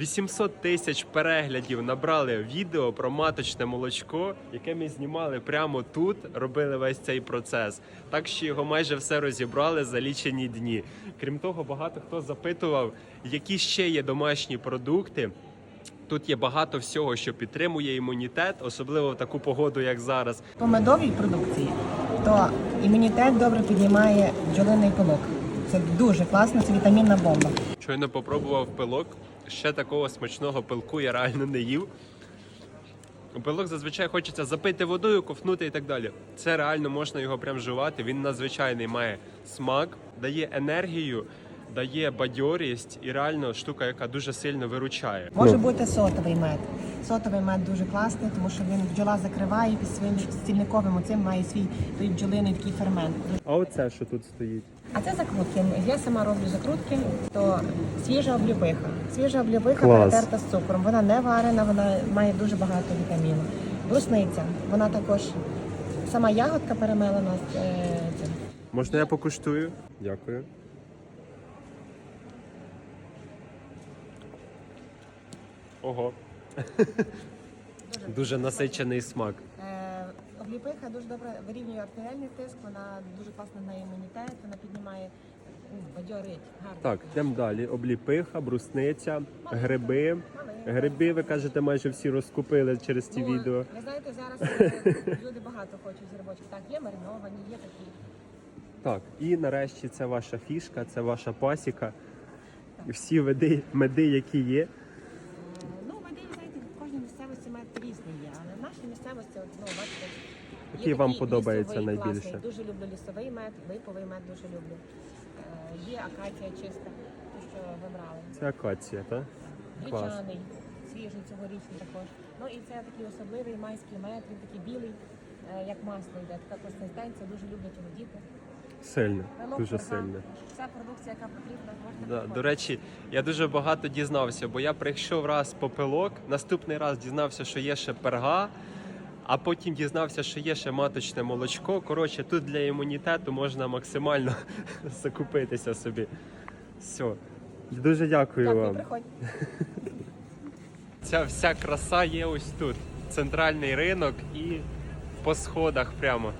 800 тисяч переглядів набрали відео про маточне молочко, яке ми знімали прямо тут, робили весь цей процес. Так що його майже все розібрали за лічені дні. Крім того, багато хто запитував, які ще є домашні продукти. Тут є багато всього, що підтримує імунітет, особливо в таку погоду, як зараз. По медовій продукції, то імунітет добре піднімає бджолиний пилок. Це дуже класно, це вітамінна бомба. Щойно попробував пилок. Ще такого смачного пилку я реально не їв. Пилок зазвичай хочеться запити водою, ковтнути і так далі. Це реально можна його прям жувати. Він надзвичайний має смак, дає енергію, дає бадьорість і реально штука, яка дуже сильно виручає. Може бути сотовий мед. Сотовий мед дуже класний, тому що він бджола закриває під своїм стільниковим оцим має свій той бджолиний такий фермент. А оце що тут стоїть? А це закрутки. Я сама роблю закрутки, то свіжа обліпиха. Свіжа обліпиха Клас. перетерта з цукром. Вона не варена, вона має дуже багато вітаміну. Брусниця, вона також сама ягодка перемелена з е. Можна я покуштую? Дякую. Ого. Дуже насичений смак. Е, Обліпиха дуже добре вирівнює артеріальний тиск, вона дуже класно на імунітет, вона піднімає ну, бадьорить, гарно. Так, йдемо далі. Обліпиха, брусниця, гриби. Гриби, ви кажете, майже всі розкупили через ці Ну, відео. Ви знаєте, зараз е, люди багато хочуть з грибочків. Так, є мариновані, є такі. Так, і нарешті це ваша фішка, це ваша пасіка. Всі види, меди, які є. Е, Ну, меди, знаєте, в кожній місцевості мед але в нашій місцевості, от, ну, бачите, є Який вам такий подобається лісовий, найбільше? класний. Дуже люблю лісовий мед, липовий мед дуже люблю. Е, Є акація чиста, ту, що вибрали. Це акація, так? Клас. Гречаний, свіжий цьогорічний також. Ну і це такий особливий майський мед, він такий білий, е, як масло йде. Така консистенція, дуже люблять його діти. Сильно, Пилок, дуже сильно. Вся продукція, яка потрібна, можна Да, купити. до речі, я дуже багато дізнався, бо я прийшов раз по пилок, наступний раз дізнався, що є ще перга, а потім дізнався, що є ще маточне молочко. Коротше, тут для імунітету можна максимально закупитися собі. Все. Дуже дякую, Дякую, вам. приходь. Ця вся краса є ось тут. Центральний ринок і по сходах прямо.